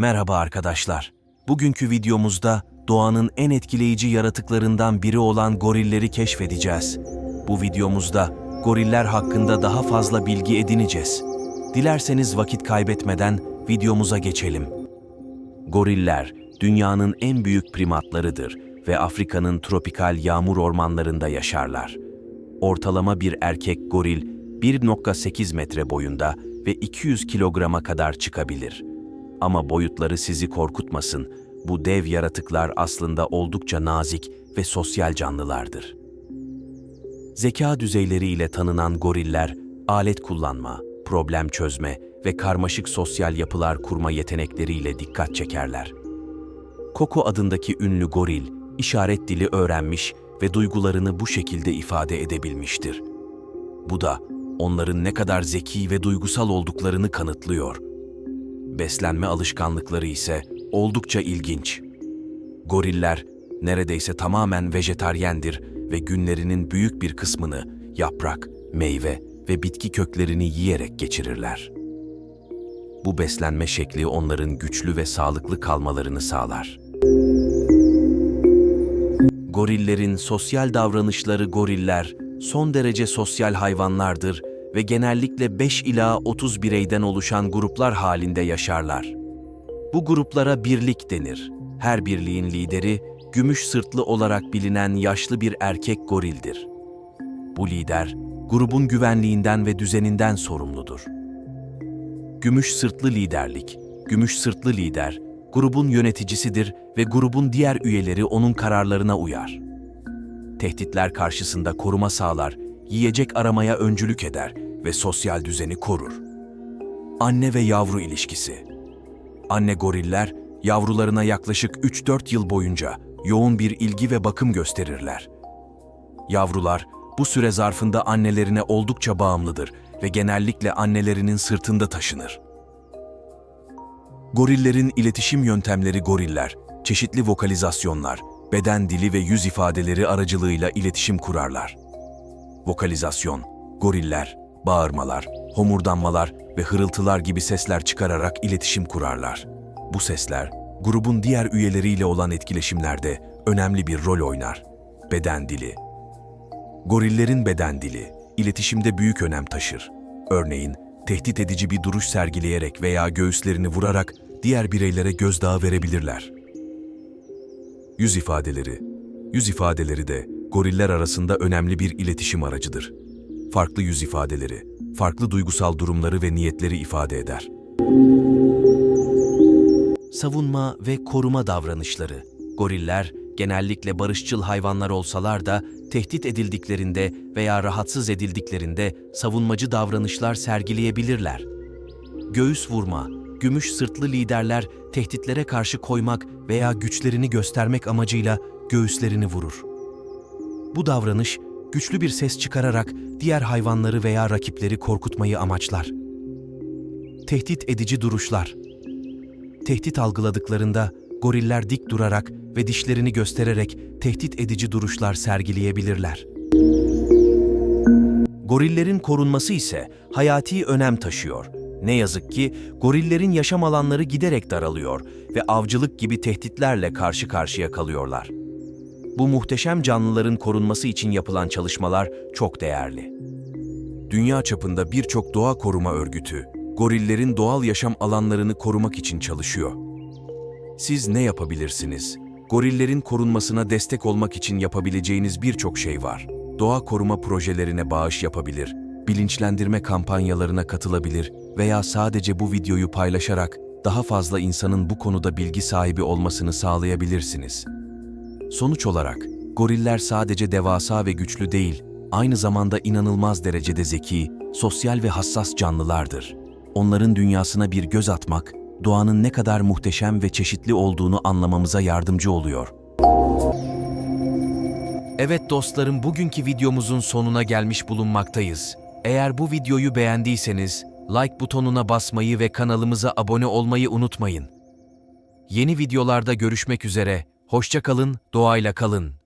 Merhaba arkadaşlar. Bugünkü videomuzda doğanın en etkileyici yaratıklarından biri olan gorilleri keşfedeceğiz. Bu videomuzda goriller hakkında daha fazla bilgi edineceğiz. Dilerseniz vakit kaybetmeden videomuza geçelim. Goriller dünyanın en büyük primatlarıdır ve Afrika'nın tropikal yağmur ormanlarında yaşarlar. Ortalama bir erkek goril 1.8 metre boyunda ve 200 kilograma kadar çıkabilir. Ama boyutları sizi korkutmasın. Bu dev yaratıklar aslında oldukça nazik ve sosyal canlılardır. Zeka düzeyleriyle tanınan goriller, alet kullanma, problem çözme ve karmaşık sosyal yapılar kurma yetenekleriyle dikkat çekerler. Koko adındaki ünlü goril, işaret dili öğrenmiş ve duygularını bu şekilde ifade edebilmiştir. Bu da onların ne kadar zeki ve duygusal olduklarını kanıtlıyor. Beslenme alışkanlıkları ise oldukça ilginç. Goriller neredeyse tamamen vejetaryendir ve günlerinin büyük bir kısmını yaprak, meyve ve bitki köklerini yiyerek geçirirler. Bu beslenme şekli onların güçlü ve sağlıklı kalmalarını sağlar. Gorillerin sosyal davranışları goriller son derece sosyal hayvanlardır ve genellikle 5 ila 30 bireyden oluşan gruplar halinde yaşarlar. Bu gruplara birlik denir. Her birliğin lideri gümüş sırtlı olarak bilinen yaşlı bir erkek gorildir. Bu lider grubun güvenliğinden ve düzeninden sorumludur. Gümüş sırtlı liderlik, gümüş sırtlı lider, grubun yöneticisidir ve grubun diğer üyeleri onun kararlarına uyar. Tehditler karşısında koruma sağlar, yiyecek aramaya öncülük eder ve sosyal düzeni korur. Anne ve yavru ilişkisi Anne goriller, yavrularına yaklaşık 3-4 yıl boyunca yoğun bir ilgi ve bakım gösterirler. Yavrular, bu süre zarfında annelerine oldukça bağımlıdır ve genellikle annelerinin sırtında taşınır. Gorillerin iletişim yöntemleri goriller, çeşitli vokalizasyonlar, beden dili ve yüz ifadeleri aracılığıyla iletişim kurarlar. Vokalizasyon, goriller, bağırmalar, homurdanmalar ve hırıltılar gibi sesler çıkararak iletişim kurarlar. Bu sesler, grubun diğer üyeleriyle olan etkileşimlerde önemli bir rol oynar. Beden dili Gorillerin beden dili, iletişimde büyük önem taşır. Örneğin, tehdit edici bir duruş sergileyerek veya göğüslerini vurarak diğer bireylere gözdağı verebilirler. Yüz ifadeleri Yüz ifadeleri de goriller arasında önemli bir iletişim aracıdır. Farklı yüz ifadeleri, farklı duygusal durumları ve niyetleri ifade eder. Savunma ve koruma davranışları Goriller genellikle barışçıl hayvanlar olsalar da tehdit edildiklerinde veya rahatsız edildiklerinde savunmacı davranışlar sergileyebilirler. Göğüs vurma, gümüş sırtlı liderler tehditlere karşı koymak veya güçlerini göstermek amacıyla göğüslerini vurur. Bu davranış güçlü bir ses çıkararak diğer hayvanları veya rakipleri korkutmayı amaçlar. Tehdit edici duruşlar. Tehdit algıladıklarında goriller dik durarak ve dişlerini göstererek tehdit edici duruşlar sergileyebilirler. Gorillerin korunması ise hayati önem taşıyor. Ne yazık ki gorillerin yaşam alanları giderek daralıyor ve avcılık gibi tehditlerle karşı karşıya kalıyorlar. Bu muhteşem canlıların korunması için yapılan çalışmalar çok değerli. Dünya çapında birçok doğa koruma örgütü, gorillerin doğal yaşam alanlarını korumak için çalışıyor. Siz ne yapabilirsiniz? Gorillerin korunmasına destek olmak için yapabileceğiniz birçok şey var. Doğa koruma projelerine bağış yapabilir, bilinçlendirme kampanyalarına katılabilir veya sadece bu videoyu paylaşarak daha fazla insanın bu konuda bilgi sahibi olmasını sağlayabilirsiniz. Sonuç olarak, goriller sadece devasa ve güçlü değil, aynı zamanda inanılmaz derecede zeki, sosyal ve hassas canlılardır. Onların dünyasına bir göz atmak, doğanın ne kadar muhteşem ve çeşitli olduğunu anlamamıza yardımcı oluyor. Evet dostlarım, bugünkü videomuzun sonuna gelmiş bulunmaktayız. Eğer bu videoyu beğendiyseniz, like butonuna basmayı ve kanalımıza abone olmayı unutmayın. Yeni videolarda görüşmek üzere, hoşça kalın, doğayla kalın.